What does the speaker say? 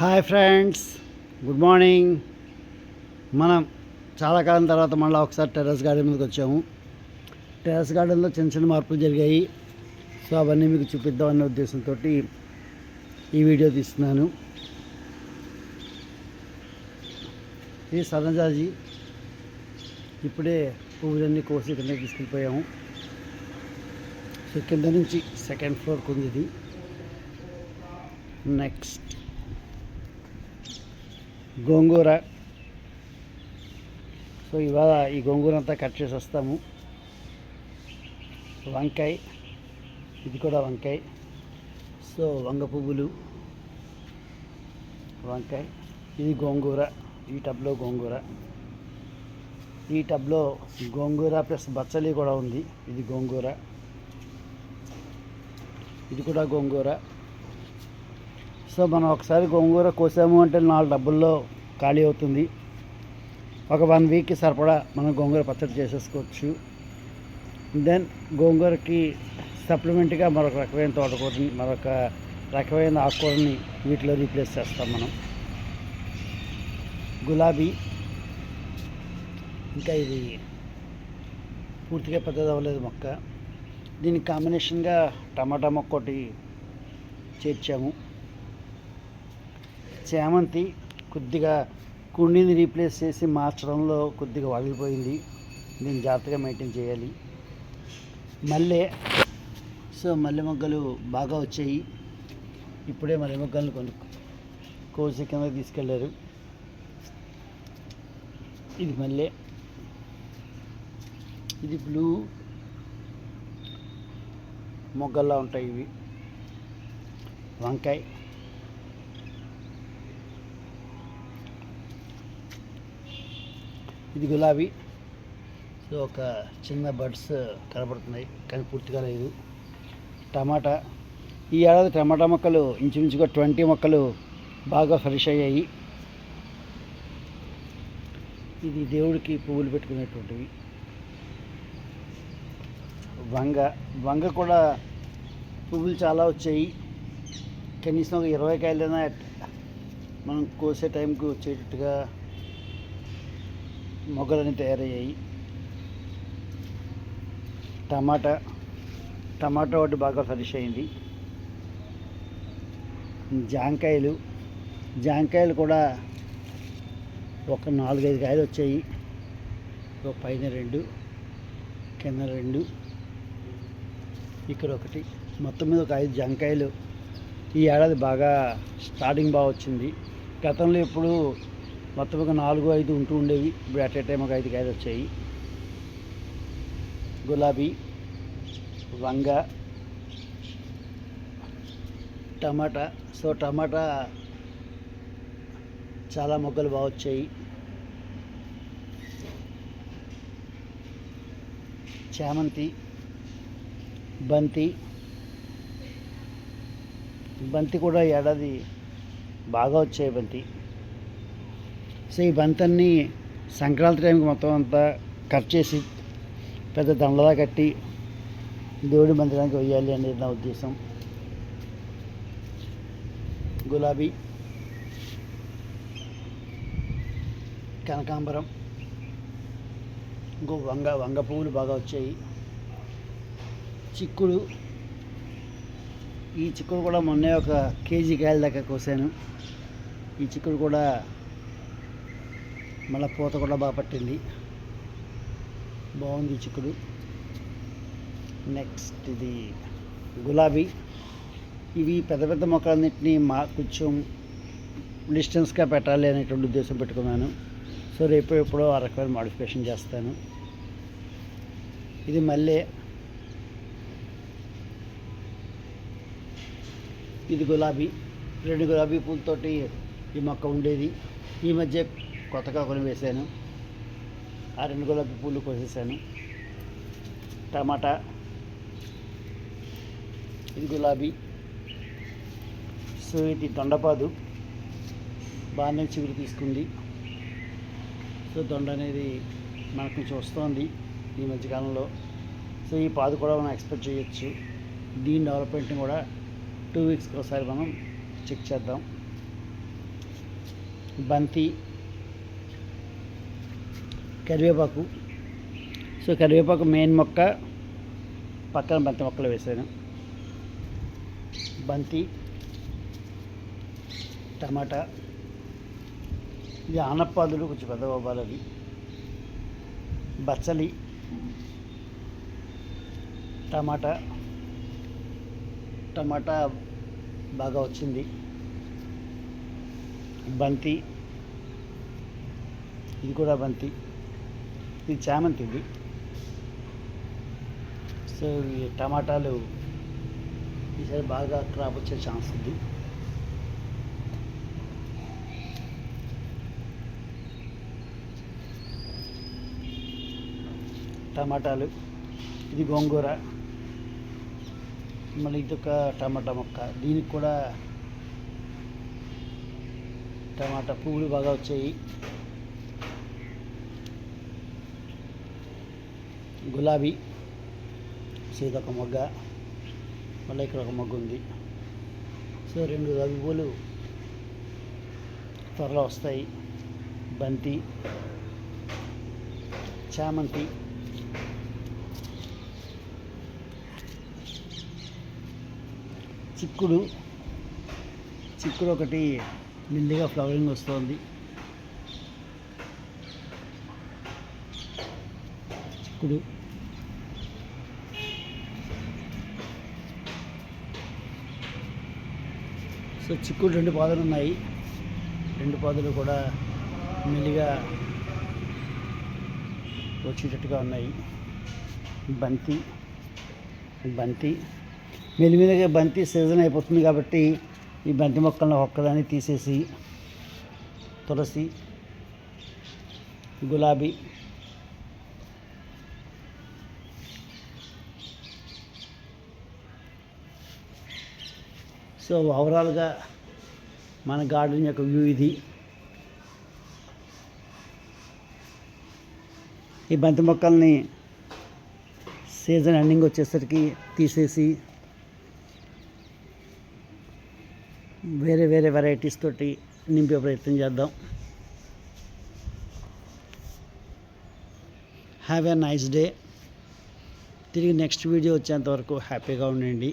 Hi friends good morning. మనం చాలా కాలం తర్వాత మళ్ళీ ఒకసారి టెర్రస్ గార్డెన్ మీదకి వచ్చాము. టెర్రస్ గార్డెన్లో చిన్న చిన్న మార్పులు జరిగాయి. సో అవన్నీ మీకు చూపిద్దాం అనే ఉద్దేశంతో ఈ వీడియో తీస్తున్నాను. ఇది సన్నజాజి ఇప్పుడే పువ్వులన్నీ కోసి కింద తీసుకెళ్ళిపోయాము. సో కింద నుంచి సెకండ్ ఫ్లోర్కి ఉంది ఇది. నెక్స్ట్. గోంగూర. సో ఇవాళ ఈ గోంగూర అంతా కట్ చేసి వస్తాము. వంకాయ. ఇది కూడా వంకాయ. సో వంగ పువ్వులు. వంకాయ. ఇది గోంగూర. ఈ టబ్లో గోంగూర. ఈ టబ్లో గోంగూర ప్లస్ బచ్చలి కూడా ఉంది. ఇది గోంగూర. ఇది కూడా గోంగూర. సో మనం ఒకసారి గోంగూర కోసాము అంటే నాలుగు డబ్బుల్లో ఖాళీ అవుతుంది. ఒక వన్ వీక్కి సరిపడా మనం గోంగూర పచ్చడి చేసేసుకోవచ్చు. దెన్ గోంగూరకి సప్లిమెంట్గా మరొక రకమైన తోటకూరని మరొక రకమైన ఆకుకూరని వీటిలో రీప్లేస్ చేస్తాం మనం. గులాబీ. ఇంకా ఇది పూర్తిగా పెద్దది అవ్వలేదు మొక్క. దీనికి కాంబినేషన్గా టమాటా మొక్క ఒకటి చేర్చాము. చామంతి కొద్దిగా కుండీని రీప్లేస్ చేసి మార్చడంలో కొద్దిగా వగిలిపోయింది. దీన్ని జాగ్రత్తగా మెయింటైన్ చేయాలి. మల్లె సో మల్లె మొగ్గలు బాగా వచ్చాయి. ఇప్పుడే మల్లె మొగ్గలను కొను కోసి కింద తీసుకెళ్ళారు ఇది మల్లె. ఇది బ్లూ. మొగ్గల్లా ఉంటాయి ఇవి. వంకాయ. ఇది గులాబీ. సో ఒక చిన్న బడ్స్ కనబడుతున్నాయి కానీ పూర్తిగా లేదు. టమాటా. ఈ ఏడాది టమాటా మొక్కలు ఇంచుమించుగా ట్వంటీ మొక్కలు బాగా ఫ్రెష్ అయ్యాయి. ఇది దేవుడికి పువ్వులు పెట్టుకునేటువంటివి. వంగ. వంగ కూడా పువ్వులు చాలా వచ్చాయి. కనీసం ఒక ఇరవై కాయలైనా మనం కోసే టైంకి వచ్చేటట్టుగా మొగ్గలని తయారయ్యాయి. టమాటా టమాటా ఒకటి బాగా ఫ్రెష్ అయింది. జాంకాయలు జాంకాయలు కూడా ఒక నాలుగైదు కాయలు వచ్చాయి. ఒక పైన రెండు కింద రెండు ఇక్కడ ఒకటి. మొత్తం మీద ఒక ఐదు జాంకాయలు. ఈ ఏడాది బాగా స్టార్టింగ్ బాగా వచ్చింది. గతంలో ఇప్పుడు మొత్తం ఒక నాలుగు ఐదు ఉంటూ ఉండేవి. ఇప్పుడు అట్ ఏ టైం ఒక ఐదు కాయలు వచ్చాయి. గులాబీ వంగ టమాటా. సో టమాటా చాలా మొగ్గలు బాగా వచ్చాయి. చామంతి బంతి. బంతి కూడా ఏడాది బాగా వచ్చాయి బంతి. సో ఈ బంతన్ని సంక్రాంతి టైంకి మొత్తం అంతా కట్ చేసి పెద్ద దండలా కట్టి దేవుడి మందిరానికి వెయ్యాలి అనేది నా ఉద్దేశం. గులాబీ కనకాంబరం ఇంకో వంగ వంగ పువ్వులు బాగా వచ్చాయి. చిక్కుడు ఈ చిక్కుడు కూడా మొన్నే ఒక కేజీ కాయల దాకా కోసాను. ఈ చిక్కుడు కూడా మళ్ళీ పూత కూడా బాగా పట్టింది. బాగుంది చిక్కుడు. నెక్స్ట్ ఇది గులాబీ. ఇవి పెద్ద పెద్ద మొక్కలన్నింటినీ మా కొంచెం డిస్టెన్స్గా పెట్టాలి అనేటువంటి ఉద్దేశం పెట్టుకున్నాను. సో రేపు ఎప్పుడో ఆ రకమైన మాడిఫికేషన్ చేస్తాను. ఇది మళ్ళీ ఇది గులాబీ. రెండు గులాబీ పూలతోటి ఈ మొక్క ఉండేది. ఈ మధ్య కొత్తగా కొని వేసాను ఆ రెండు గులాబీ పూలు కోసేసాను టమాటా ఇది గులాబీ సో ఇది దొండపాదు. బాగానే చిగురు తీసుకుంది. సో దొండ అనేది మనకు కొంచెం వస్తుంది ఈ మధ్యకాలంలో. సో ఈ పాదు కూడా మనం ఎక్స్పెక్ట్ చేయొచ్చు. దీని డెవలప్మెంట్ని కూడా టూ వీక్స్కి ఒకసారి మనం చెక్ చేద్దాం. బంతి కరివేపాకు. సో కరివేపాకు మెయిన్ మొక్క పక్కన బంతి మొక్కలు వేసాను బంతి టమాటా ఇది ఆనపాదులు కొంచెం పెద్ద అవ్వాలి అవి. బచ్చలి టమాటా టమాటా బాగా వచ్చింది. బంతి ఇది కూడా బంతి. ఇది చామంతి ఇది. సో ఈ టమాటాలు ఈసారి బాగా క్రాప్ వచ్చే ఛాన్స్ ఉంది. టమాటాలు ఇది గోంగూర. మళ్ళీ ఇదొక టమాటా మొక్క. దీనికి కూడా టమాటా పువ్వులు బాగా వచ్చాయి. గులాబీ సో ఇదొక మొగ్గ మళ్ళీ ఇక్కడ ఒక మొగ్గ ఉంది. సో రెండు రవి పూలు త్వరలో వస్తాయి. బంతి చామంతి చిక్కుడు. చిక్కుడు ఒకటి నిండుగా ఫ్లవరింగ్ వస్తుంది. చిక్కుడు. సో చిక్కుడు రెండు పాదలు ఉన్నాయి. రెండు పాదలు కూడా మెల్లిగా వచ్చేటట్టుగా ఉన్నాయి. బంతి బంతి. మెల్లిమెల్లిగా బంతి సీజన్ అయిపోతుంది కాబట్టి ఈ బంతి మొక్కలను ఒక్కదాన్ని తీసేసి తులసి గులాబీ సో ఓవరాల్గా మన గార్డెన్ యొక్క వ్యూ ఇది. ఈ బంతి మొక్కల్ని సీజన్ ఎండింగ్ వచ్చేసరికి తీసేసి వేరే వేరే వెరైటీస్ తోటి నింపే ప్రయత్నం చేద్దాం. హ్యావ్ ఎ నైస్ డే తిరిగి నెక్స్ట్ వీడియో వచ్చేంతవరకు హ్యాపీగా ఉండండి.